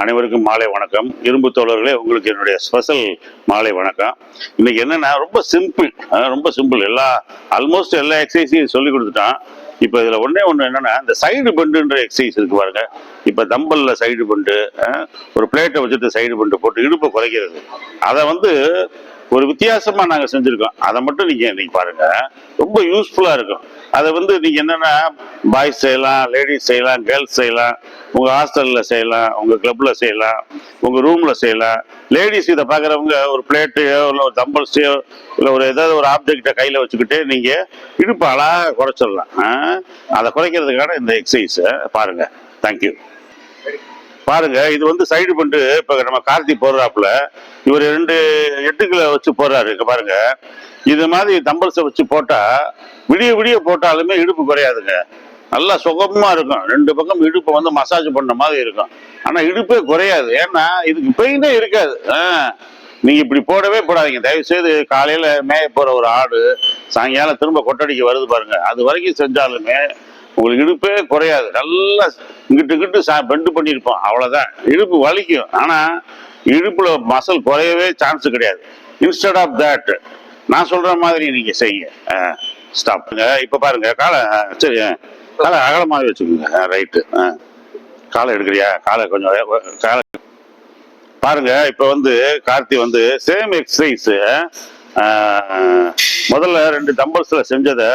அனைவருக்கும் மாலை வணக்கம். இரும்பு தோழர்களே உங்களுக்கு என்னுடைய ஸ்பெஷல் மாலை வணக்கம். இன்னைக்கு என்னன்னா ரொம்ப சிம்பிள் ரொம்ப சிம்பிள் எல்லா ஆல்மோஸ்ட் எல்லா எக்ஸசைஸையும் சொல்லி கொடுத்துட்டான். இப்போ இதில் ஒன்றே ஒன்று என்னன்னா இந்த சைடு பெண்டுன்ற எக்ஸசைஸ் இருக்கு பாருங்க. இப்போ தம்பல்ல சைடு பெண்டு ஒரு பிளேட்டை வச்சுட்டு சைடு பெண்டு போட்டு இடுப்பை குறைக்கிறது. அதை வந்து ஒரு வித்தியாசமா நாங்க செஞ்சிருக்கோம். அதை மட்டும் நீங்க நீங்கள் பாருங்க. ரொம்ப யூஸ்ஃபுல்லா இருக்கும். அதை வந்து நீங்க என்னன்னா பாய்ஸ் செய்யலாம் லேடிஸ் செய்யலாம் கேர்ள்ஸ் செய்யலாம் உங்க ஹாஸ்டல்ல செய்யலாம் உங்க கிளப்ல செய்யலாம் உங்க ரூம்ல செய்யலாம். லேடிஸ் இதை பாக்குறவங்க ஒரு பிளேட்டையோ இல்லை ஒரு தம்பல்ஸையோ இல்லை ஒரு ஏதாவது ஒரு ஆப்ஜெக்டை கையில வச்சுக்கிட்டு நீங்க இடுப்பு அழகாக குறைச்சிடலாம். ஆ? அதை குறைக்கிறதுக்கான இந்த எக்ஸசைஸை பாருங்க. தேங்க்யூ பாருங்க இது வந்து சைடு பண்ணிட்டு இப்ப நம்ம கார்த்தி போடுறாப்புல. இவர் ரெண்டு எட்டுக்களை வச்சு போடுறாரு இங்க பாருங்க. இது மாதிரி தம்பல்ஸை வச்சு போட்டா விடிய விடிய போட்டாலுமே இடுப்பு குறையாதுங்க. நல்லா சுகமா இருக்கும். ரெண்டு பக்கம் இடுப்பை வந்து மசாஜ் பண்ண மாதிரி இருக்கும். ஆனா இடுப்பே குறையாது. ஏன்னா இதுக்கு பெயினே இருக்காது. ஆ. நீங்க இப்படி போடவே போடாதீங்க. தயவு செய்து காலையில மேய போற ஒரு ஆடு சாயங்காலம் திரும்ப கொட்டடிக்க வருது பாருங்க. அது வரைக்கும் செஞ்சாலுமே உங்களுக்கு இடுப்பே குறையாது. நல்லா இங்கிட்டு இங்கிட்டு சா பெண்டு பண்ணியிருப்போம். அவ்வளோதான் இடுப்பு வலிக்கும். ஆனால் இடுப்பில் மசல் குறையவே சான்ஸ் கிடையாது. இன்ஸ்டெட் ஆஃப் தட் நான் சொல்கிற மாதிரி நீங்கள் செய்யுங்க. ஸ்டாப்ங்க இப்போ பாருங்க காலை சரி ஆ. காலை அகலமாகவே வச்சுக்கோங்க. ரைட்டு காலை எடுக்கிறியா? காலை கொஞ்சம் காலை பாருங்க இப்போ வந்து கார்த்தி வந்து சேம் எக்ஸசைஸ் முதல்ல ரெண்டு டம்பல்ஸில் செஞ்சதை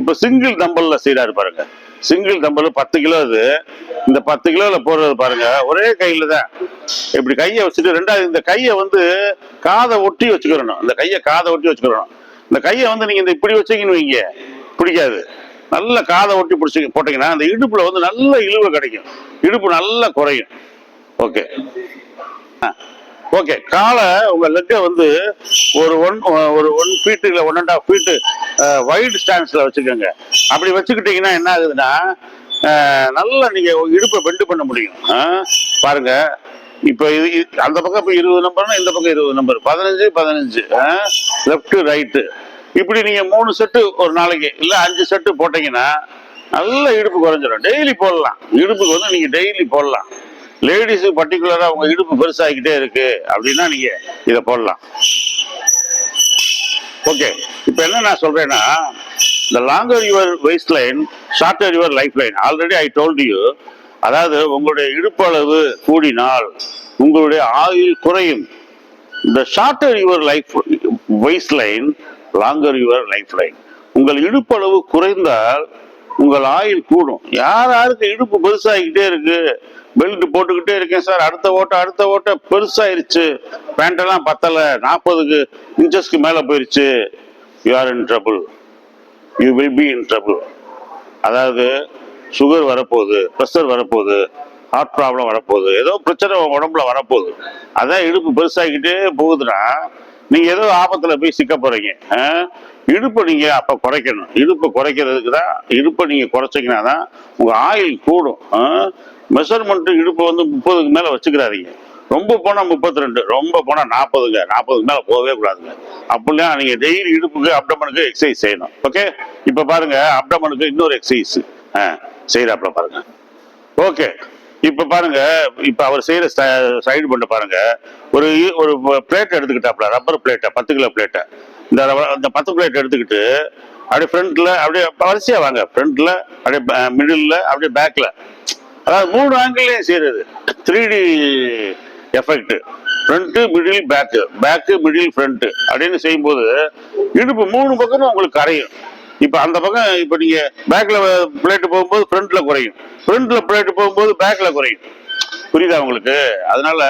இப்போ சிங்கிள் டம்பலில் செய்கிறாரு பாருங்க. சிங்கிள் தம்பல் பத்து கிலோ அது. இந்த பத்து கிலோல போடுறது பாருங்க. ஒரே கையில தான். இப்படி கையை வச்சுட்டு ரெண்டாவது இந்த கையை வந்து காதை ஒட்டி வச்சுக்கிறணும். இந்த கையை காதை ஒட்டி வச்சுக்கிறணும். இந்த கையை வந்து நீங்க இந்த இப்படி வச்சீங்கன்னு வைங்க. பிடிக்காது. நல்ல காதை ஒட்டி பிடிச்சி போட்டீங்கன்னா அந்த இடுப்புல வந்து நல்ல இழுவை கிடைக்கும். இடுப்பு நல்லா குறையும். ஓகே. ஆ. ஓகே காலை உங்க லெக்கை வந்து ஒரு ஒன் ஒரு ஒன் ஃபீட்டு இல்லை one and half feet wide ஸ்டான்ஸில் வச்சுக்கோங்க. அப்படி வச்சுக்கிட்டீங்கன்னா என்ன ஆகுதுன்னா நல்லா நீங்கள் இடுப்பை பெண்டு பண்ண முடியும். பாருங்க. இப்போ இது அந்த பக்கம் இப்போ இருபது நம்பர்னா இந்த பக்கம் இருபது நம்பர் பதினஞ்சு பதினஞ்சு. லெஃப்ட்டு ரைட்டு இப்படி நீங்கள் மூணு செட்டு ஒரு நாளைக்கு இல்லை அஞ்சு செட்டு போட்டிங்கன்னா நல்ல இடுப்பு குறைஞ்சிடும் டெய்லி போடலாம். இடுப்புக்கு வந்து நீங்கள் டெய்லி போடலாம். லேடிஸு பர்டிகுலரா உங்க இடுப்பு பெருசாகிக்கிட்டே இருக்கு. அப்படின்னா நீங்க இதை போடலாம். ஓகே இப்போ என்ன நான் சொல்றேன்னா இந்த longer your waist line shorter your life line already I told you அதாவது உங்களுடைய இடுப்பளவு கூடினால் உங்களுடைய ஆயுள் குறையும். இந்த shorter your life waist line longer your life line உங்கள் இடுப்பளவு குறைந்தால் உங்கள் ஆயுள் கூடும். யார் யாருக்கு இடுப்பு பெருசாகிக்கிட்டே இருக்கு? பெல்ட் போட்டுக்கிட்டே இருக்கேன் சார். அடுத்த ஓட்டம் அடுத்த ஓட்டம் பெருசாயிருச்சு. பேண்டெல்லாம் பத்தலை. நாற்பதுக்கு இன்ச்சஸ்க்கு மேலே போயிருச்சு. You are in trouble you will be in trouble அதாவது சுகர் வரப்போகுது ப்ரெஷர் வரப்போகுது ஹார்ட் ப்ராப்ளம் வரப்போகுது. ஏதோ பிரச்சனை உடம்புல வரப்போகுது. அதான் இடுப்பு பெருசாகிக்கிட்டே போகுதுன்னா நீங்கள் ஏதோ ஆபத்தில் போய் சிக்க போகிறீங்க ஆ? இடுப்பை நீங்கள் அப்போ குறைக்கணும். இடுப்பை குறைக்கிறதுக்கு தான் இடுப்பை நீங்கள் குறைச்சிங்கன்னா தான் உங்கள் ஆயில் கூடும். மெஷர்மெண்ட் இடுப்பு வந்து முப்பதுக்கு மேல வச்சுக்கிறாதீங்க. ரொம்ப போனா முப்பத்தி ரெண்டு ரொம்ப போனா நாற்பதுங்க நாற்பதுக்கு மேல போகவே கூடாதுங்க. அப்படிலாம் நீங்க டெய்லி இடுப்புக்கு அப்டமனுக்கு எக்ஸசைஸ் செய்யணும். ஓகே இப்ப பாருங்க அப்டமனுக்கு இன்னொரு எக்ஸசைஸ் செய்யறாப்புல பாருங்க. ஓகே இப்ப பாருங்க இப்ப அவர் செய்யற சைடு பண்ண பாருங்க. ஒரு ஒரு பிளேட் எடுத்துக்கிட்டாப்ல ரப்பர் பிளேட்டை பத்து கிலோ பிளேட்டை இந்த இந்த பத்து பிளேட் எடுத்துக்கிட்டு அப்படியே ஃப்ரண்ட்ல அப்படியே வரிசையா வாங்க. ஃப்ரண்ட்ல அப்படியே மிடில் அப்படியே பேக்ல அதாவது மூணு ஆங்கிள்லையும் செய்யறது three D effect front middle back back middle front அப்படின்னு செய்யும்போது இடுப்பு மூணு பக்கமும் உங்களுக்கு கரையும். இப்போ அந்த பக்கம் இப்போ நீங்கள் பேக்கில் பிளேட்டு போகும்போது ஃப்ரண்ட்டில் குறையும். ஃப்ரண்ட்டில் பிளேட்டு போகும்போது பேக்கில் குறையும். புரியுதா உங்களுக்கு? அதனால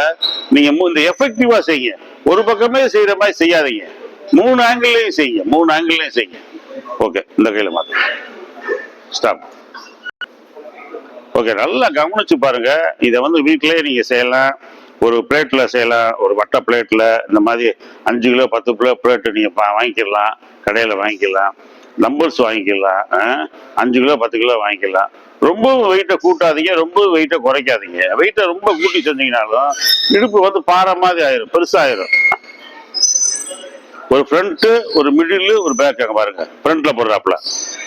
நீங்கள் இந்த எஃபெக்டிவாக செய்யுங்க. ஒரு பக்கமே செய்கிற மாதிரி செய்யாதீங்க. மூணு ஆங்கிள்லையும் செய்யுங்க. மூணு ஆங்கிள்லையும் செய்யுங்க. ஓகே இந்த கையில் மாற்றி ஸ்டாப் ஓகே நல்லா கவனிச்சு பாருங்க. இதை வந்து வீட்டிலேயே நீங்க செய்யலாம். ஒரு பிளேட்ல செய்யலாம். ஒரு வட்ட பிளேட்ல இந்த மாதிரி அஞ்சு கிலோ பத்து கிலோ பிளேட்டு நீங்க பா- வாங்கிக்கலாம். கடையில வாங்கிக்கலாம். நம்பர்ஸ் வாங்கிக்கலாம். ஆ? அஞ்சு கிலோ பத்து கிலோ வாங்கிக்கலாம். ரொம்ப வெயிட்டை கூட்டாதீங்க. ரொம்ப வெயிட்டை குறைக்காதீங்க. வெயிட்டை ரொம்ப கூட்டி செஞ்சீங்கனாலும் இடுப்பு வந்து பாறை மாதிரி ஆயிரும். பெருசாயிரும். ஒரு ஃப்ரண்ட் ஒரு மிடில் ஒரு பேக் அங்கே பாருங்க. ஃப்ரண்ட்ல போடுறாப்புல.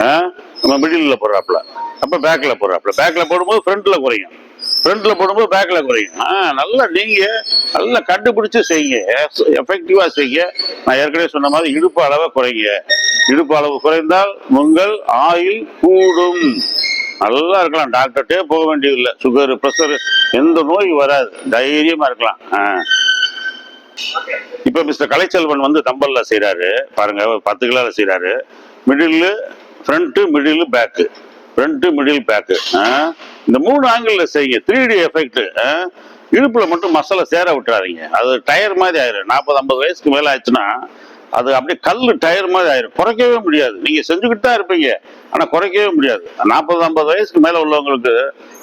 ஆ? நம்ம மிடில்ல போடுறாப்புல. அப்ப பேக்ல போடுறாப்புல. பேக்ல போடும்போது ஃப்ரண்ட்ல குறையும். ஃப்ரண்ட்ல போடும்போது பேக்ல குறையும். ஆ, நல்லா நீங்க நல்லா கண்டுபிடிச்சு செய்யுங்க. எஃபெக்டிவா செய்யுங்க. நான் ஏற்கனவே சொன்ன மாதிரி இடுப்பு அளவை குறைங்க. இடுப்பு அளவு குறைந்தால் உங்கள் ஆயில் கூடும். நல்லா இருக்கலாம். டாக்டர்கிட்டே போக வேண்டியதில்லை. சுகர் ப்ரெஷர் எந்த நோய் வராது. தைரியமா இருக்கலாம். ஆ. இப்ப மிஸ்டர் கலைச்செல்வன் வந்து தம்பல்ல செய்றாரு. பாருங்க ஒரு பத்து கிலோல செய்யறாரு middle front middle back front middle back இந்த மூணு ஆங்கிள் செய்யுங்க. த்ரீ டி எஃபெக்ட் இடுப்புல மட்டும் மசாலா சேர விட்டுறாதீங்க. அது டயர் மாதிரி ஆயிரும். நாற்பது ஐம்பது வயசுக்கு மேல ஆயிடுச்சுன்னா அது அப்படியே கல் டயர் மாதிரி ஆயிரும். குறைக்கவே முடியாது. நீங்க செஞ்சுக்கிட்டு தான் இருப்பீங்க. ஆனா குறைக்கவே முடியாது. நாற்பது ஐம்பது வயசுக்கு மேல உள்ளவங்களுக்கு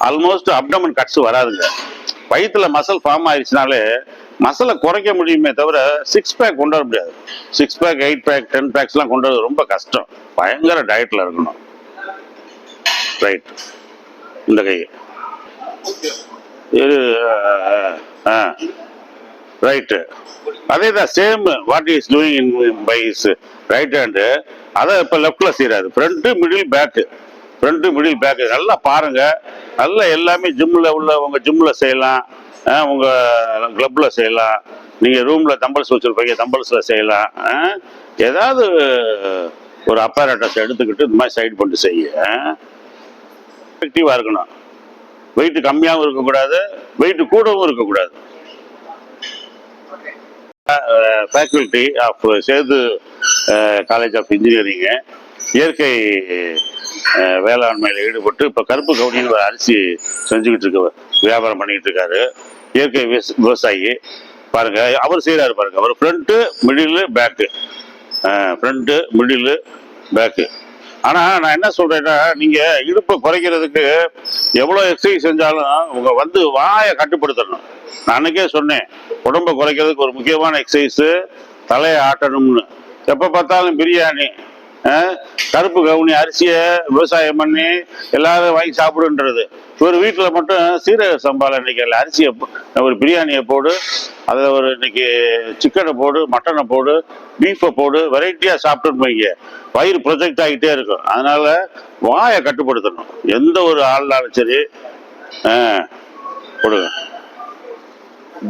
ஆல்மோஸ்ட் அப்டமன் கட்ஸ் வராதுங்க. வயிற்றுல மசல் ஃபார்ம் ஆயிடுச்சுனாலே மசலை குறைக்க முடியுமே தவிர சிக்ஸ் பேக் கொண்டு வர முடியாது. Six pack eight pack ten பேக்ஸ்லாம் கொண்டு வரது ரொம்ப கஷ்டம். பயங்கர டயட்ல இருக்கணும். ரைட் இந்த கை. இது ரைட்டு அதே தான் same what is doing in by is right hand அதை இப்போ லெஃப்டில் செய்கிறாரு front middle back front middle back நல்லா பாருங்க. நல்லா எல்லாமே ஜிம்மில் உள்ள உங்கள் ஜிம்மில் செய்யலாம். உங்கள் உங்க கிளப்பில் செய்யலாம். நீங்கள் ரூமில் தம்பல்ஸ் வச்சுருப்பீங்க தம்பல்ஸில் செய்யலாம். ஏதாவது ஒரு அப்பாரட்டஸ் எடுத்துக்கிட்டு இந்த மாதிரி சைடு பண்ணிட்டு செய்ய. எஃபெக்டிவாக இருக்கணும். வெயிட் கம்மியாகவும் இருக்கக்கூடாது வெயிட் கூடவும் இருக்கக்கூடாது. Faculty of Sethu college of engineering இயற்கை வேளாண்மையில் ஈடுபட்டு இப்போ கருப்பு கவுனின்னு ஒரு அரிசி செஞ்சுக்கிட்டு இருக்க வியாபாரம் பண்ணிக்கிட்டு இருக்காரு. இயற்கை விவசாயி. பாருங்க அவர் செய்கிறாரு பாருங்க. அவர் front middle back front middle back ஆனால் நான் என்ன சொல்கிறேன்னா நீங்கள் இடுப்பை குறைக்கிறதுக்கு எவ்வளோ எக்ஸசைஸ் செஞ்சாலும் உங்கள் வந்து வாயை கட்டுப்படுத்தணும். நான் அன்றைக்கே சொன்னேன் உடம்பை குறைக்கிறதுக்கு ஒரு முக்கியமான எக்ஸசைஸு தலையை ஆட்டணும்னு. எப்போ பார்த்தாலும் பிரியாணி. கருப்பு கவுனி அரிசியை விவசாயம் பண்ணி எல்லாரும் வாங்கி சாப்பிடுன்றது. ஒரு வீட்டில் மட்டும் சீரக சம்பால இன்னைக்கு அரிசியை ஒரு பிரியாணியை போடு அதில் ஒரு இன்னைக்கு சிக்கனை போடு மட்டனை போடு பீஃபை போடு வெரைட்டியாக சாப்பிட்டுன்னு வைங்க. வயிறு ப்ரொஜெக்ட் ஆகிட்டே இருக்கும். அதனால வாயை கட்டுப்படுத்தணும். எந்த ஒரு ஆள்னாலும் சரி ஆ, கொடுங்க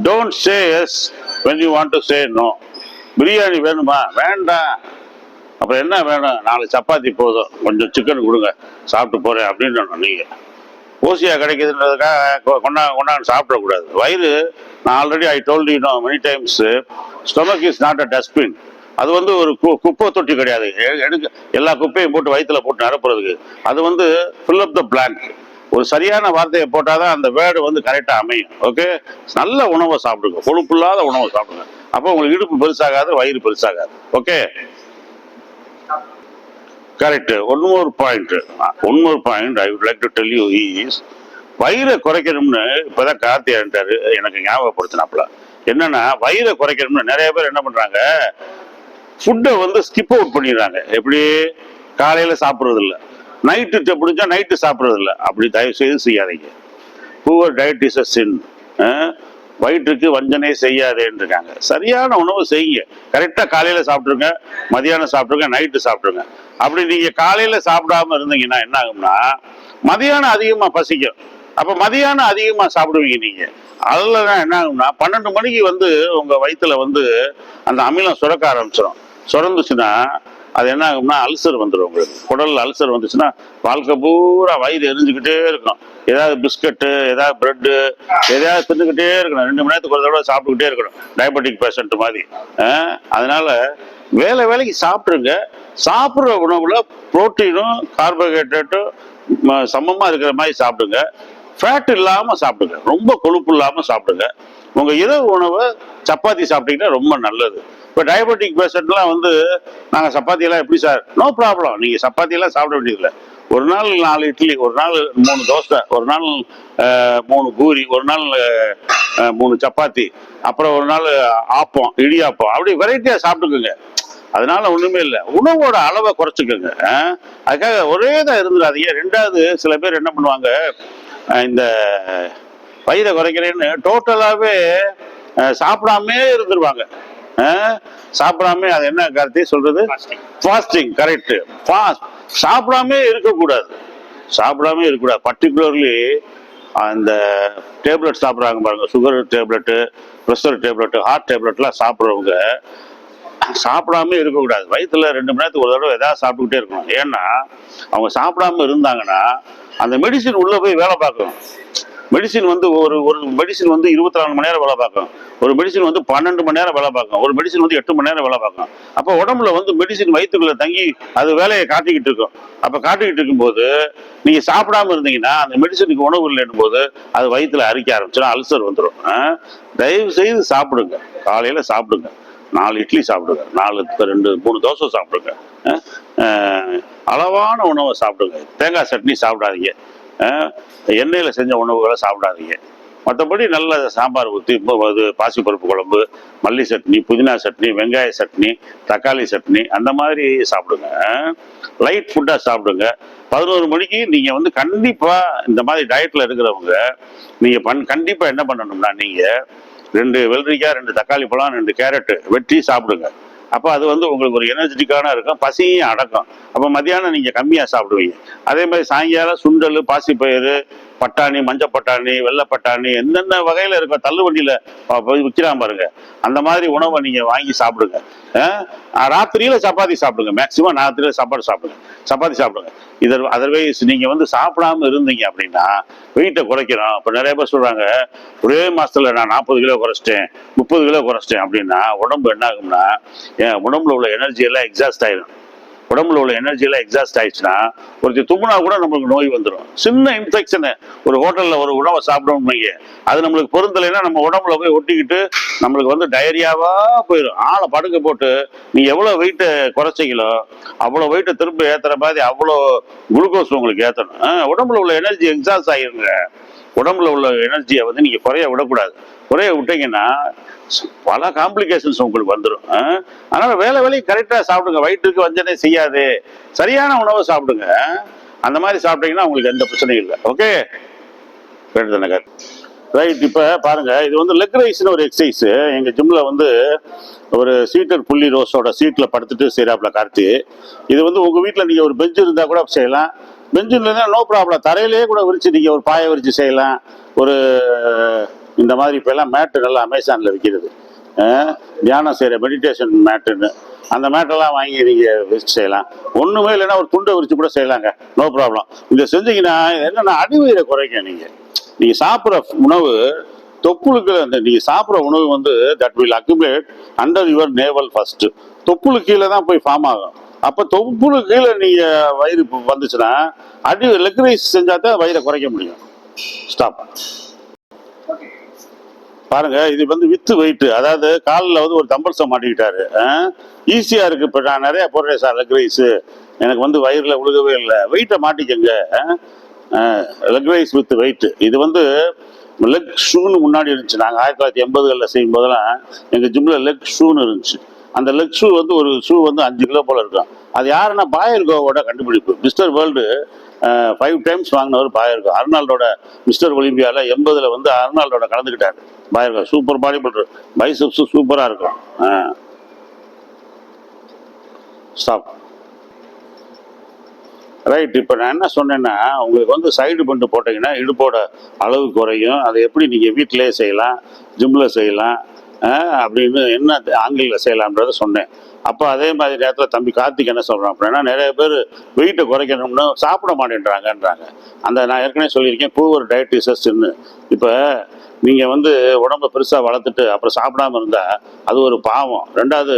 don't say yes when you want to say no biryani வேணுமா? வேண்டாம். அப்புறம் என்ன வேணும்? நாலு சப்பாத்தி போதும். கொஞ்சம் சிக்கன் கொடுங்க. சாப்பிட்டு போகிறேன் அப்படின்னு நீங்கள் ஊசியாக கிடைக்குதுன்றதுக்காக கொ- கொண்டா கொண்டாந்து சாப்பிடக்கூடாது. வயிறு நான் already I told you no many times stomach is not a dustbin அது வந்து ஒரு கு- குப்பை தொட்டி கிடையாது. எடுக்க எல்லா குப்பையும் போட்டு வயிற்றுல போட்டு நிரப்புறதுக்கு. அது வந்து ஃபில் அப் த பிளாங்க் ஒரு சரியான வார்த்தையை போட்டால் தான் அந்த வேர்டு வந்து கரெக்டாக அமையும். ஓகே நல்ல உணவை சாப்பிடுங்க. கொழுப்பு இல்லாத உணவை சாப்பிடுங்க. அப்போ உங்களுக்கு இடுப்பு பெருசாகாது வயிறு பெருசாகாது. Okay correct one more point one more point I would like to tell you is வயிறை குறைக்கணும்னு இப்போதான் கார்த்தி எனக்கு ஞாபகப்படுத்தினாப்புல. என்னன்னா வயிறை குறைக்கணும்னு நிறைய பேர் என்ன பண்றாங்க? ஃபுட்டை வந்து ஸ்கிப் அவுட் பண்ணிடுறாங்க. எப்படி? காலையில சாப்பிட்றதில்ல. நைட்டு முடிஞ்சா நைட்டு சாப்பிட்றதில்ல. அப்படி தயவு செய்து செய்யாதீங்க poor diet is a sin வயிற்றுக்கு வஞ்சனை செய்யாதேன்னு இருக்காங்க சரியான உணவு செய்யுங்க. கரெக்டாக காலையில் சாப்பிட்ருங்க மதியானம் சாப்பிட்ருங்க நைட்டு சாப்பிட்ருங்க அப்படி நீங்கள் காலையில் சாப்பிடாம இருந்தீங்கன்னா என்ன ஆகும்னா மதியானம் அதிகமாக பசிக்கும். அப்போ மதியானம் அதிகமாக சாப்பிடுவீங்க நீங்கள் அதில் தான் என்ன ஆகும்னா பன்னெண்டு மணிக்கு வந்து உங்கள் வயிற்றுல வந்து அந்த அமிலம் சுரக்க ஆரம்பிச்சிடும் சுரந்துச்சுன்னா அது என்ன ஆகும்னா அல்சர் வந்துடும் உங்களுக்கு. குடல்ல அல்சர் வந்துச்சுன்னா வாழ்க்கை பூரா வயிறு எரிஞ்சுக்கிட்டே இருக்கும். ஏதாவது பிஸ்கட்டு ஏதாவது பிரெட்டு எதையாவது தின்னுக்கிட்டே இருக்கணும். ரெண்டு மணி நேரத்துக்கு ஒரு தடவை சாப்பிட்டுக்கிட்டே இருக்கணும். டயபெட்டிக் பேஷண்ட் மாதிரி. அதனால வேலை வேலைக்கு சாப்பிட்ருங்க சாப்பிட்ற உணவுல புரோட்டீனும் கார்போஹைட்ரேட்டும் சமமாக இருக்கிற மாதிரி சாப்பிடுங்க. ஃபேட் இல்லாமல் சாப்பிடுங்க. ரொம்ப கொழுப்பு இல்லாமல் சாப்பிடுங்க. உங்கள் இரவு உணவை சப்பாத்தி சாப்பிட்டீங்கன்னா ரொம்ப நல்லது. இப்போ டயபெட்டிக் பேஷண்ட்லாம் வந்து நாங்கள் சப்பாத்தி எல்லாம் எப்படி சார்? நோ ப்ராப்ளம் நீங்கள் சப்பாத்தியெல்லாம் சாப்பிட வேண்டியதில்லை. ஒரு நாள் நாலு இட்லி ஒரு நாள் மூணு தோசை ஒரு நாள் மூணு பூரி ஒரு நாள் மூணு சப்பாத்தி அப்புறம் ஒரு நாள் ஆப்பம் இடியாப்பம். அப்படி வெரைட்டியாக சாப்பிட்டுக்குங்க. அதனால ஒண்ணுமே இல்லை. உணவோட அளவை குறைச்சிக்கோங்க. அதுக்காக ஒரே தான் இருந்துடாதீங்க. ரெண்டாவது சில பேர் என்ன பண்ணுவாங்க இந்த வயிறை குறைக்கிறேன்னு டோட்டலாகவே சாப்பிடாமே இருந்துருவாங்க. சாப்பிடாம அது என்ன கருத்தை சொல்றது? ஃபாஸ்டிங் கரெக்ட் ஃபாஸ்ட் சாப்பிடாம இருக்கக்கூடாது. சாப்பிடாம இருக்கக்கூடாது. பர்டிகுலர்லி அந்த டேப்லெட் சாப்பிட்றாங்க பாருங்க. Sugar tablet pressure tablet heart டேப்லெட்லாம் சாப்பிட்றவங்க சாப்பிடாம இருக்கக்கூடாது. வயிற்றுல ரெண்டு மணி நேரத்துக்கு ஒரு தடவை எதாவது சாப்பிட்டுக்கிட்டே இருக்கணும். ஏன்னா அவங்க சாப்பிடாம இருந்தாங்கன்னா அந்த மெடிசின் உள்ளே போய் வேலை பார்க்கணும் மெடிசின் வந்து ஒரு ஒரு மெடிசின் வந்து இருபத்தி நாலு மணி நேரம் வேலை பார்க்கும். ஒரு மெடிசின் வந்து பன்னெண்டு மணி நேரம் வேலை பார்க்கும். ஒரு மெடிசின் வந்து எட்டு மணி நேரம் வேலை பார்க்கும். அப்போ உடம்புல வந்து மெடிசின் வயிற்றுக்குள்ள தங்கி அது வேலையை காட்டிக்கிட்டு இருக்கும். அப்போ காட்டிக்கிட்டு இருக்கும்போது நீங்கள் சாப்பிடாம இருந்தீங்கன்னா அந்த மெடிசனுக்கு உணவு இல்லைன்னும் போது அது வயிற்றுல அரிக்க ஆரம்பிச்சுன்னா அல்சர் வந்துடும் தயவு செய்து சாப்பிடுங்க. காலையில் சாப்பிடுங்க. நாலு இட்லி சாப்பிடுங்க. நாலு ரெண்டு மூணு தோசை சாப்பிடுங்க. அளவான உணவை சாப்பிடுங்க. தேங்காய் சட்னி சாப்பிடாதீங்க. எண்ணெயில் செஞ்ச உணவுகளை சாப்பிடாதீங்க. மற்றபடி நல்ல சாம்பார் ஊற்றி இப்போ அது பாசிப்பருப்பு குழம்பு மல்லி சட்னி புதினா சட்னி வெங்காய சட்னி தக்காளி சட்னி அந்த மாதிரி சாப்பிடுங்க. லைட் ஃபுட்டாக சாப்பிடுங்க. பதினோரு மணிக்கு நீங்கள் வந்து கண்டிப்பாக இந்த மாதிரி டயட்டில் இருக்கிறவங்க நீங்கள் பண் கண்டிப்பாக என்ன பண்ணணும்னா நீங்கள் ரெண்டு வெள்ளரிக்காய் ரெண்டு தக்காளி பழம் ரெண்டு கேரட்டு வெட்டி சாப்பிடுங்க. அப்போ அது வந்து உங்களுக்கு ஒரு எனர்ஜெட்டிக்கான இருக்கும் பசியும் அடக்கும். அப்போ மத்தியானம் நீங்கள் கம்மியாக சாப்பிடுவீங்க. அதே மாதிரி சாயங்காலம் சுண்டல் பாசிப்பயிறு பட்டாணி மஞ்சள் பட்டாணி வெள்ளை பட்டாணி எந்தெந்த வகையில் இருக்க தள்ளுவண்டியில் போய் விற்கிறான் பாருங்க. அந்த மாதிரி உணவை நீங்கள் வாங்கி சாப்பிடுங்க. ராத்திரியில் சப்பாத்தி சாப்பிடுங்க. மேக்சிமம் ராத்திரியில சாப்பாடு சாப்பிடுங்க. சப்பாத்தி சாப்பிடுங்க. இதர் அதர்வைஸ் நீங்கள் வந்து சாப்பிடாம இருந்தீங்க அப்படின்னா வெயிட்டை குறைக்கிறோம் இப்போ நிறைய பேர் சொல்கிறாங்க ஒரே மாசத்துல நான் நாற்பது கிலோ குறைச்சிட்டேன் முப்பது கிலோ குறைச்சிட்டேன் அப்படின்னா உடம்பு என்ன ஆகும்னா என் உடம்புல உள்ள எனர்ஜி எல்லாம் எக்ஸாஸ்ட் ஆயிடும் உடம்புல உள்ள எனர்ஜியெல்லாம் எக்ஸாஸ்ட் ஆயிடுச்சுன்னா ஒருத்தர் துப்புனா கூட நம்மளுக்கு நோய் வந்துடும் சின்ன இன்ஃபெக்ஷனு ஒரு ஹோட்டலில் ஒரு உணவை சாப்பிடணும் அது நம்மளுக்கு பொருந்தலைன்னா நம்ம உடம்புல போய் ஒட்டிக்கிட்டு நம்மளுக்கு வந்து டயரியாவாக போயிடும் ஆளை படுக்க போட்டு நீ எவ்வளோ வெயிட்டை குறைச்சிங்களோ அவ்வளோ வெயிட்டை திரும்ப ஏத்துற மாதிரி அவ்வளோ குளுக்கோஸ் உங்களுக்கு ஏற்றணும் உடம்புல உள்ள எனர்ஜி எக்ஸாஸ்ட் ஆகிருங்க உடம்புல உள்ள எனர்ஜியை வந்து நீங்கள் குறைய விடக்கூடாது. குறைய விட்டீங்கன்னா பல காம்ப்ளிகேஷன்ஸ் உங்களுக்கு வந்துடும் அதனால் வேலை வேலையை கரெக்டாக சாப்பிடுங்க. வயிற்றுக்கு வஞ்சனை செய்யாது. சரியான உணவை சாப்பிடுங்க. அந்த மாதிரி சாப்பிட்டீங்கன்னா உங்களுக்கு எந்த பிரச்சனையும் இல்லை. ஓகே நகர் ரைட் இப்போ பாருங்க. இது வந்து லெக் ரைஸ்னு ஒரு எக்ஸசைஸ் எங்கள் ஜிம்மில் வந்து ஒரு சீட்டர் புள்ளி ரோஸோட சீட்டில் படுத்துட்டு செய்கிறாப்புல கார்த்தி. இது வந்து உங்கள் வீட்டில் நீங்கள் ஒரு பெஞ்ச் இருந்தால் கூட செய்யலாம். பெஞ்சு இல்லைன்னா நோ ப்ராப்ளம் தரையிலேயே கூட விரிச்சு நீங்கள் ஒரு பாயை விரிச்சு செய்யலாம். ஒரு இந்த மாதிரி இப்போ எல்லாம் மேட்டு நல்லா அமேசானில் விற்கிறது தியானம் செய்கிற மெடிடேஷன் மேட்டுன்னு. அந்த மேட்டெல்லாம் வாங்கி நீங்கள் விரிச்சு செய்யலாம். ஒன்றுமே இல்லைன்னா ஒரு துண்டை விரிச்சு கூட செய்யலாங்க. நோ ப்ராப்ளம் இதை செஞ்சீங்கன்னா என்னென்னா அடிவயிறை குறைக்க நீங்கள் நீங்கள் சாப்பிட்ற உணவு தொப்புளுக்கு அந்த நீங்கள் சாப்பிட்ற உணவு வந்து that will accumulate under your navel first தொப்புளு கீழே தான் போய் ஃபார்ம் ஆகும். அப்போ தொப்புளு கீழே நீங்கள் வயிறு வந்துச்சுன்னா அடி லெக் ரைஸ் செஞ்சால் தான் வயிறை குறைக்க முடியும். ஸ்டாப் பாருங்க இது வந்து வித்து வெயிட்டு அதாவது காலில் வந்து ஒரு தம்பல்சம் மாட்டிக்கிட்டாரு. ஈஸியாக இருக்குது இப்போ நான் நிறையா போடுறேன் சார் லெக் ரைஸ் எனக்கு வந்து வயிறில் உழுகவே இல்லை. வெயிட்டை மாட்டிக்கங்க. லெக் ரைஸ் வித் வெயிட் இது வந்து லெக் ஷூன்னு முன்னாடி இருந்துச்சு. நாங்கள் ஆயிரத்தி தொள்ளாயிரத்தி எண்பதுகளில் செய்யும் போதெல்லாம் எங்கள் ஜிம்மில் லெக் ஷூன்னு இருந்துச்சு. அந்த லெக் ஷூ வந்து ஒரு ஷூ வந்து அஞ்சு கிலோ போல இருக்கும். அது யாருன்னா பாயர்கோவோட கண்டுபிடிப்பு. மிஸ்டர் வேர்ல்டு ஃபைவ் டைம்ஸ் வாங்கினவர் பாயர்கோ அர்னால்டோட மிஸ்டர் ஒலிம்பியாவில் எண்பதில் வந்து அர்னால்டோட கலந்துக்கிட்டார். பாயர்கோ சூப்பர் பாடி பில்டர் பைசப்ஸும் சூப்பராக இருக்கும். ஸ்டாப் ரைட் இப்போ நான் என்ன சொன்னேன்னா உங்களுக்கு வந்து சைடு பண்டு போட்டிங்கன்னா இடுப்போட அளவு குறையும். அதை எப்படி நீங்கள் வீட்டிலேயே செய்யலாம்? ஜிம்மில் செய்யலாம்? அப்படின்னு என்ன ஆங்கிலில் செய்யலாம்ன்றத சொன்னேன். அப்போ அதே மாதிரி நேரத்தில் தம்பி கார்த்திக் என்ன சொல்கிறான் அப்படின்னா நிறைய பேர் வெயிட்டை குறைக்கணும்னு சாப்பிட மாட்டேன்றாங்கன்றாங்க. அந்த நான் ஏற்கனவே சொல்லியிருக்கேன் பூவர் டயட்டிசஸ்ன்னு இப்போ நீங்கள் வந்து உடம்ப பெருசாக வளர்த்துட்டு அப்புறம் சாப்பிடாம இருந்தால் அது ஒரு பாவம். ரெண்டாவது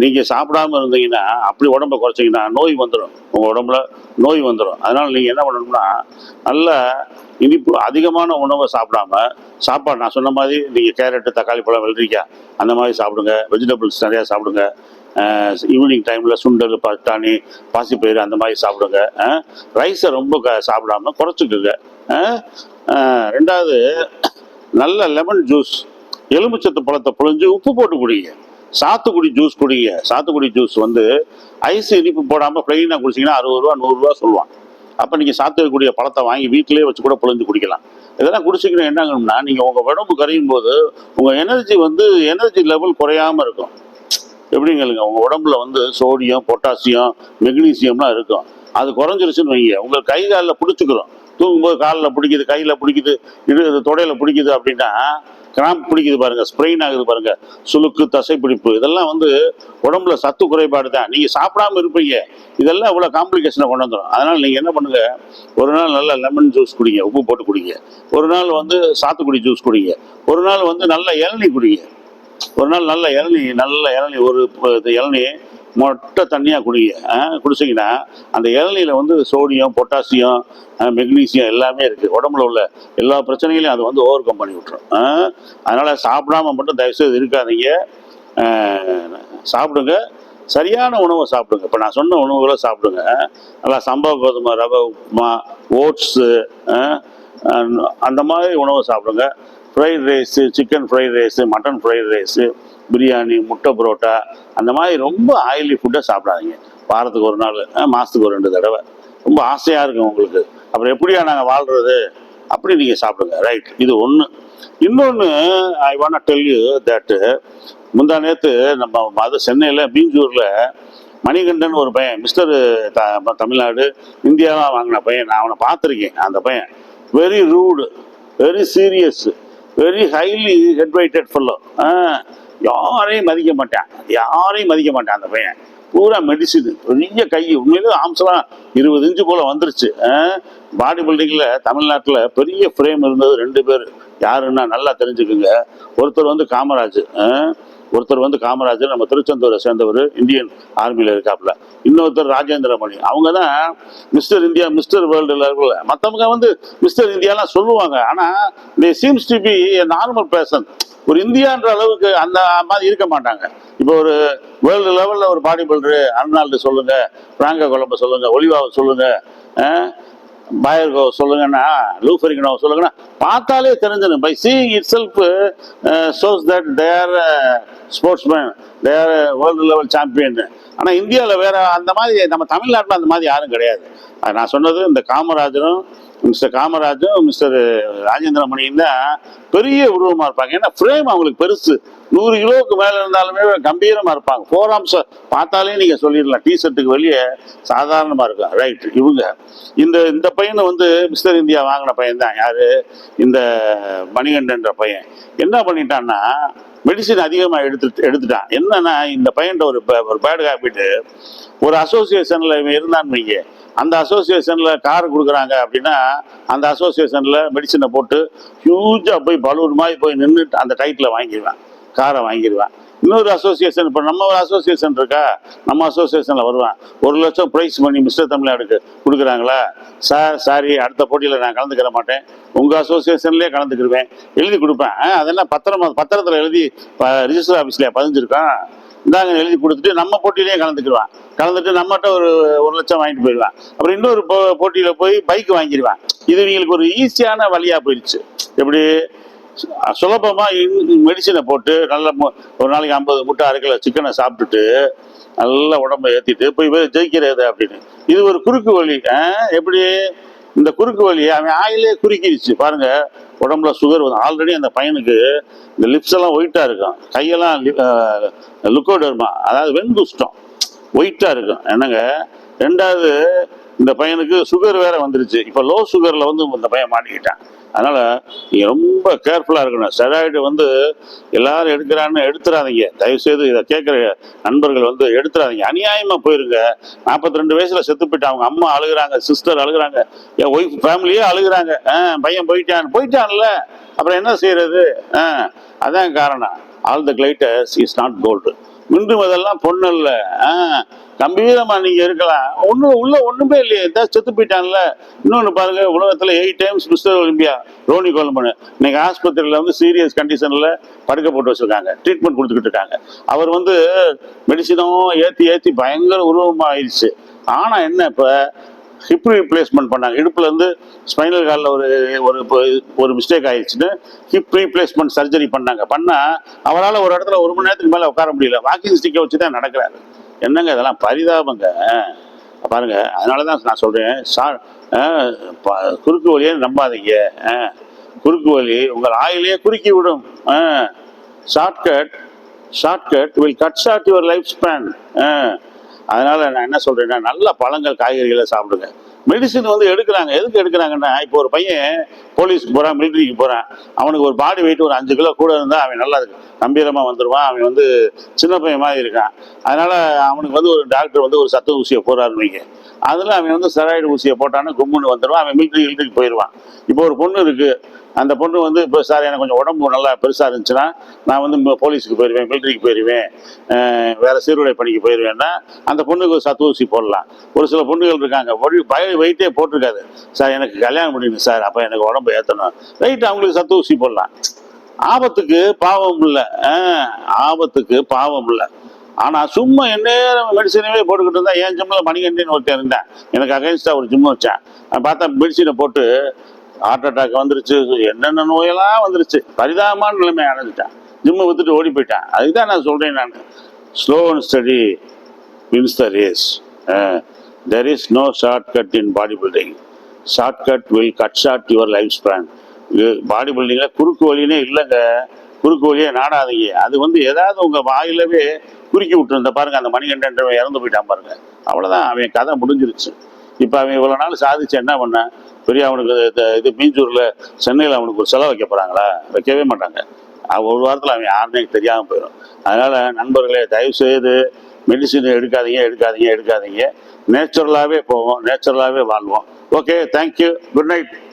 நீங்கள் சாப்பிடாம இருந்தீங்கன்னா அப்படி உடம்ப குறைச்சிங்கன்னா நோய் வந்துடும் உங்கள் உடம்புல நோய் வந்துடும் அதனால் நீங்கள் என்ன பண்ணணும்னா நல்ல இனிப்பு அதிகமான உணவை சாப்பிடாம சாப்பாடு நான் சொன்ன மாதிரி நீங்கள் கேரட்டு தக்காளி பழம் வெள்ளரிக்காய் அந்த மாதிரி சாப்பிடுங்க. வெஜிடபிள்ஸ் நிறையா சாப்பிடுங்க. ஈவினிங் டைமில் சுண்டல் பட்டாணி பாசிப்பயிறு அந்த மாதிரி சாப்பிடுங்க. ரைஸை ரொம்ப க சாப்பிடாம குறைச்சிக்குங்க. ரெண்டாவது நல்ல லெமன் ஜூஸ் எலுமிச்சத்து பழத்தை புழிஞ்சு உப்பு போட்டு குடிங்க. சாத்துக்குடி ஜூஸ் குடிங்க. சாத்துக்குடி ஜூஸ் வந்து ஐஸ் இனிப்பு போடாமல் ப்ளெயினாக குடிச்சிங்கன்னா அறுபது ரூபா நூறுரூவா சொல்லுவான் அப்போ நீங்கள் சாத்துக்கூடிய பழத்தை வாங்கி வீட்டிலேயே வச்சு கூட புழிஞ்சு குடிக்கலாம். இதெல்லாம் குடிச்சிக்கணும் என்னங்கணும்னா நீங்கள் உங்கள் உடம்பு கரையும் போது உங்கள் எனர்ஜி வந்து எனர்ஜி லெவல் குறையாமல் இருக்கும். எப்படிங்களுங்க உங்கள் உடம்புல வந்து சோடியம் பொட்டாசியம் மெக்னீசியம்லாம் இருக்கும். அது குறைஞ்சிருச்சுன்னு வைங்க. உங்கள் கை காலில் பிடிச்சிக்கிறோம். தூங்கும்போது காலில் பிடிக்குது கையில் பிடிக்குது இது தொடையில் பிடிக்குது அப்படின்னா கிராம்ப் பிடிக்குது பாருங்க ஸ்ப்ரெயின் ஆகுது பாருங்க சுளுக்கு தசை பிடிப்பு இதெல்லாம் வந்து உடம்புல சத்து குறைபாடு தான். நீங்கள் சாப்பிடாம இருப்பீங்க. இதெல்லாம் இவ்வளோ காம்ப்ளிகேஷனை கொண்டு வந்துடும் அதனால் நீங்கள் என்ன பண்ணுங்க ஒரு நாள் நல்ல லெமன் ஜூஸ் குடிங்க உப்பு போட்டு குடிங்க. ஒரு நாள் வந்து சாத்துக்குடி ஜூஸ் குடிங்க. ஒரு நாள் வந்து நல்ல இளநீ குடிங்க. ஒரு நாள் நல்ல இளநீ நல்ல இளநீ ஒரு இது இளநீ மொட்டை தண்ணியாக குடிங்க ஆ, குடிச்சீங்கன்னா அந்த இளநீல வந்து சோடியம் பொட்டாசியம் மெக்னீசியம் எல்லாமே இருக்குது உடம்புல உள்ள எல்லா பிரச்சனைகளையும் அது வந்து ஓவர் கம் பண்ணி விட்டுரும். ஆ, சாப்பிடாம மட்டும் தயவுசெய்து இருக்காதீங்க. சாப்பிடுங்க. சரியான உணவை சாப்பிடுங்க. இப்போ நான் சொன்ன உணவுகளை சாப்பிடுங்க. நல்லா சம்பா கோதுமை ரவை உப்புமா ஓட்ஸு அந்த மாதிரி உணவை சாப்பிடுங்க. Fried rice chicken fried rice mutton fried rice biryani முட்டை புரோட்டா அந்த மாதிரி ரொம்ப ஆயிலி ஃபுட்டை சாப்பிடாதீங்க. வாரத்துக்கு ஒரு நாள் மாதத்துக்கு ஒரு ரெண்டு தடவை. ரொம்ப ஆசையாக இருக்கும் உங்களுக்கு. அப்புறம் எப்படியா நாங்கள் வாழ்கிறது அப்படி நீங்கள் சாப்பிடுங்க ரைட் இது ஒன்று இன்னொன்று I want tell you that முந்தா நேற்று நம்ம அது சென்னையில் பீஞ்சூரில் மணிகண்டன் ஒரு பையன் மிஸ்டர் த தமிழ்நாடு இந்தியாவாக வாங்கின பையன். நான் அவனை பார்த்துருக்கேன் அந்த பையன். Very rude very serious very highly head ஃபுல்லோ யாரையும் மதிக்க மாட்டேன். யாரையும் மதிக்க மாட்டேன் அந்த பையன். பூரா மெடிசின். பெரிய கை. உண்மையிலே ஆம்ஸ்லாம் இருபது இன்ச்சு போல வந்துருச்சு. பாடி பில்டிங்கில் தமிழ்நாட்டில் பெரிய ஃப்ரேம் இருந்தது. ரெண்டு பேர். யாருன்னா நல்லா தெரிஞ்சுக்குங்க. ஒருத்தர் வந்து காமராஜ். ஆ? ஒருத்தர் வந்து காமராஜர் நம்ம திருச்செந்தூரை சேர்ந்தவர் இந்தியன் ஆர்மியில் இருக்காப்புல. இன்னொருத்தர் ராஜேந்திர மணி அவங்க தான் மிஸ்டர் இந்தியா மிஸ்டர் வேர்ல்டு லெவலில் மற்றவங்க வந்து மிஸ்டர் இந்தியாலாம் சொல்லுவாங்க. ஆனால் they seems to be normal person ஒரு இந்தியான்ற அளவுக்கு அந்த மாதிரி இருக்க மாட்டாங்க. இப்போ ஒரு வேர்ல்டு லெவலில் ஒரு பாடி பில்டரு அர்னால்டு சொல்லுங்கள் பிராங்கோ கொலம்பை சொல்லுங்கள் ஒலிவாவை சொல்லுங்கள் பாயர்கோ சொல்லுங்கன்னா லூஃபரிகனோ சொல்லுங்கன்னா பார்த்தாலே தெரிஞ்சிடும். By seeing itself shows that their sportsman their world level champion ஆனால் இந்தியாவில் வேற அந்த மாதிரி நம்ம தமிழ்நாட்டில் அந்த மாதிரி யாரும் கிடையாது. நான் சொன்னது இந்த காமராஜரும் மிஸ்டர் காமராஜும் மிஸ்டர் ராஜேந்திரமணியும் தான் பெரிய உருவமாக இருப்பாங்க. ஏன்னா ஃப்ரேம் அவங்களுக்கு பெருசு. நூறு கிலோவுக்கு மேலே இருந்தாலுமே கம்பீரமாக இருப்பாங்க. ஃபோர் ஆம்ஸ் பார்த்தாலே நீங்கள் சொல்லிடலாம். டிஷர்ட்டுக்கு வெளியே சாதாரணமாக இருக்கும் ரைட் இவங்க. இந்த இந்த பையனை வந்து மிஸ்டர் இந்தியா வாங்கின பையன் தான். யார்? இந்த மணிகண்டன்ற பையன். என்ன பண்ணிட்டான்னா மெடிசின் அதிகமாக எடுத்து எடுத்துட்டான். என்னன்னா இந்த பையன்ட்ட ஒரு ஒரு பேட் ஹேபிட்டு ஒரு அசோசியேஷனில் இவன் இருந்தான்னு வைங்க. அந்த அசோசியேஷனில் கார் கொடுக்குறாங்க அப்படின்னா அந்த அசோசியேஷனில் மெடிசனை போட்டு ஹியூஜாக போய் பலூன் மாதிரி போய் நின்றுட்டு அந்த டைட்டில் வாங்கிடுவேன். காரை வாங்கிடுவேன். இன்னொரு அசோசியேஷன் இப்போ நம்ம ஒரு அசோசியேஷன் இருக்கா? நம்ம அசோசியேஷனில் வருவேன். ஒரு லட்சம் ப்ரைஸ் பண்ணி மிஸ்டர் தமிழ்நாடுக்கு கொடுக்குறாங்களா? சார் சாரி அடுத்த போட்டியில் நான் கலந்துக்கிற மாட்டேன். உங்கள் அசோசியேஷன்லேயே கலந்துக்கிடுவேன் எழுதி கொடுப்பேன். ஆ, அதெல்லாம் பத்திரமா பத்திரத்தில் எழுதி ரிஜிஸ்டர் ஆஃபீஸ்லேயே பதிஞ்சிருக்கான் இந்தாங்க எழுதி கொடுத்துட்டு நம்ம போட்டியிலேயே கலந்துக்கிடுவான். கலந்துட்டு நம்மகிட்ட ஒரு ஒரு லட்சம் வாங்கிட்டு போயிடுவான். அப்புறம் இன்னொரு போ போட்டியில் போய் பைக் வாங்கிடுவான். இது இவங்களுக்கு ஒரு ஈஸியான வழியாக போயிடுச்சு. எப்படி? சுலபமாக மெடிசனை போட்டு நல்ல மு- ஒரு நாளைக்கு ஐம்பது முட்டை அரை கிலோ சிக்கனை சாப்பிட்டுட்டு நல்லா உடம்பை ஏற்றிட்டு போய் போய் ஜெயிக்கிறது அப்படின்னு. இது ஒரு குறுக்கு வழி. எப்படி? இந்த குறுக்கு வழியை அவன் ஆயிலே குறுக்கிடுச்சு பாருங்க உடம்புல சுகர் வந்து ஆல்ரெடி அந்த பையனுக்கு இந்த லிப்ஸ் எல்லாம் ஒயிட்டாக இருக்கும். கையெல்லாம் லுக்கோடர்மா அதாவது வெண்குஷ்டம் ஒயிட்டாக இருக்கும். என்னங்க? ரெண்டாவது இந்த பையனுக்கு சுகர் வேற வந்துருச்சு. இப்போ லோ சுகரில் வந்து இந்த பையன் மாட்டிக்கிட்டான். அதனால் நீங்கள் ரொம்ப கேர்ஃபுல்லாக இருக்கணும். ஸ்டெராய்டு வந்து எல்லாரும் எடுக்கிறான்னு எடுத்துறாதீங்க. தயவுசெய்து இதை கேட்குற நண்பர்கள் வந்து எடுத்துறாதீங்க. அநியாயமாக போயிருங்க. நாற்பத்தி ரெண்டு வயசில் செத்து போயிட்டு அவங்க அம்மா அழுகுறாங்க சிஸ்டர் அழுகுறாங்க என் ஒய்ஃப் ஃபேமிலியே அழுகுறாங்க. ஆ பையன் போயிட்டான். போயிட்டான்ல. அப்புறம் என்ன செய்யறது? ஆ அதான் காரணம். All the glitters is not gold மிந்து அதெல்லாம் பொண்ணு இல்லை. ஆ, கம்பீரமா நீங்க இருக்கலாம். ஒண்ணு உள்ள ஒண்ணுமே இல்லையே. ஏதாவது செத்து போயிட்டான்ல இன்னொன்னு பாருங்க உலகத்துல eight times mister Olympia Ronnie Coleman இன்னைக்கு ஆஸ்பத்திரியில வந்து சீரியஸ் கண்டிஷன்ல படுக்க போட்டு வச்சிருக்காங்க. ட்ரீட்மெண்ட் கொடுத்துக்கிட்டு இருக்காங்க. அவர் வந்து மெடிசினும் ஏத்தி ஏத்தி பயங்கர உருவமா ஆயிடுச்சு ஆனா என்ன இப்ப? ஹிப் ரீப்ளேஸ்மெண்ட் பண்ணாங்க. இடுப்புலேருந்து ஸ்பைனல் காலில் ஒரு ஒரு இப்போ ஒரு மிஸ்டேக் ஆயிடுச்சுன்னு ஹிப் ரீப்ளேஸ்மெண்ட் சர்ஜரி பண்ணாங்க. பண்ணால் அவரால் ஒரு இடத்துல ஒரு மணி நேரத்துக்கு மேலே உட்கார முடியல. வாக்கிங் ஸ்டிக்கை வச்சு தான் நடக்கிறாரு. என்னங்க இதெல்லாம் பரிதாபங்க? பாருங்க. அதனால தான் நான் சொல்கிறேன் சா குறுக்கு வழியே நம்பாதீங்க. குறுக்கு வழி உங்கள் ஆயிலே குறுக்கி விடும். Shortcut shortcut will cut short your life span அதனால் நான் என்ன சொல்கிறேன்னா நல்ல பழங்கள் காய்கறிகளை சாப்பிடுங்க. மெடிசின் வந்து எடுக்கிறாங்க. எதுக்கு எடுக்கிறாங்கன்னா இப்போ ஒரு பையன் போலீஸ்க்கு போகிறான் மிலிட்ரிக்கு போகிறான் அவனுக்கு ஒரு பாடி வெயிட் ஒரு அஞ்சு கிலோ கூட இருந்தால் அவன் நல்லா இருக்கு. வந்துடுவான் அவன் வந்து சின்ன பையன் மாதிரி இருக்கான். அதனால் அவனுக்கு வந்து ஒரு டாக்டர் வந்து ஒரு சத்து ஊசியை போகிறாருன்னு வைங்க. அதில் அவன் வந்து ஸ்டெராய்டு ஊசியை போட்டான்னு கும்முன்னு வந்துடுவான் அவன் மிலிட்ரி இழுத்துக்கு போயிடுவான். இப்போ ஒரு பொண்ணு இருக்குது அந்த பொண்ணு வந்து இப்போ சார் எனக்கு கொஞ்சம் உடம்பு நல்லா பெருசாக இருந்துச்சுன்னா நான் வந்து போலீஸுக்கு போயிடுவேன் மிலிட்ரிக்கு போயிடுவேன் வேறு சீருடை பணிக்கு போயிடுவேன்னா அந்த பொண்ணுக்கு ஒரு சத்து ஊசி போடலாம். ஒரு சில பொண்ணுகள் இருக்காங்க ஒரு பய வெயிட்டே போட்டிருக்காது. சார் எனக்கு கல்யாணம் பண்ணிடணும் சார் அப்போ எனக்கு உடம்பு ஏற்றணும் ரைட் அவங்களுக்கு சத்து ஊசி போடலாம். ஆபத்துக்கு பாவம் இல்லை. ஆபத்துக்கு பாவம் இல்லை. ஆனால் சும்மா எந்நேரம் மெடிசனவே போட்டுக்கிட்டு இருந்தால் என் ஜிம்மில் மணிகண்டின்னு ஒருத்தன் இருந்தேன். எனக்கு அகைன்ஸ்டாக ஒரு ஜிம் வச்சேன். பார்த்தா மெடிசனை போட்டு ஹார்ட் அட்டாக் வந்துருச்சு என்னென்ன நோயெல்லாம் வந்துருச்சு. பரிதாபமான நிலைமை அடைஞ்சிட்டான். ஜிம்மு வித்துட்டு ஓடி போயிட்டான். அதுதான் நான் சொல்றேன் நான். Slow and steady wins the race there is no shortcut in body building shortcut will cut short your life span body பில்டிங்கில் குறுக்கு வழினே இல்லைங்க. குறுக்கு வழியே நாடாதீங்க. அது வந்து ஏதாவது உங்க வாயிலவே குறுக்கி விட்டுருந்த பாருங்க அந்த மணிகண்டன் இறந்து போயிட்டான் பாருங்க. அவ்வளவுதான் அவன் கதை முடிஞ்சிருச்சு. இப்போ அவன் இவ்வளோ நாள் சாதிச்சு என்ன பண்ணான்? பெரிய அவனுக்கு இது- மீஞ்சூரில் சென்னையில் அவனுக்கு ஒரு செலவு வைக்க போகிறாங்களா வைக்கவே மாட்டாங்க. ஒரு வாரத்தில் அவன் யாருனே தெரியாமல் போயிடும். அதனால் நண்பர்களே தயவு செய்து மெடிசின் எடுக்காதீங்க எடுக்காதீங்க எடுக்காதீங்க. நேச்சுரலாகவே போவோம் நேச்சுரலாகவே வாழ்வோம். Okay thank you good night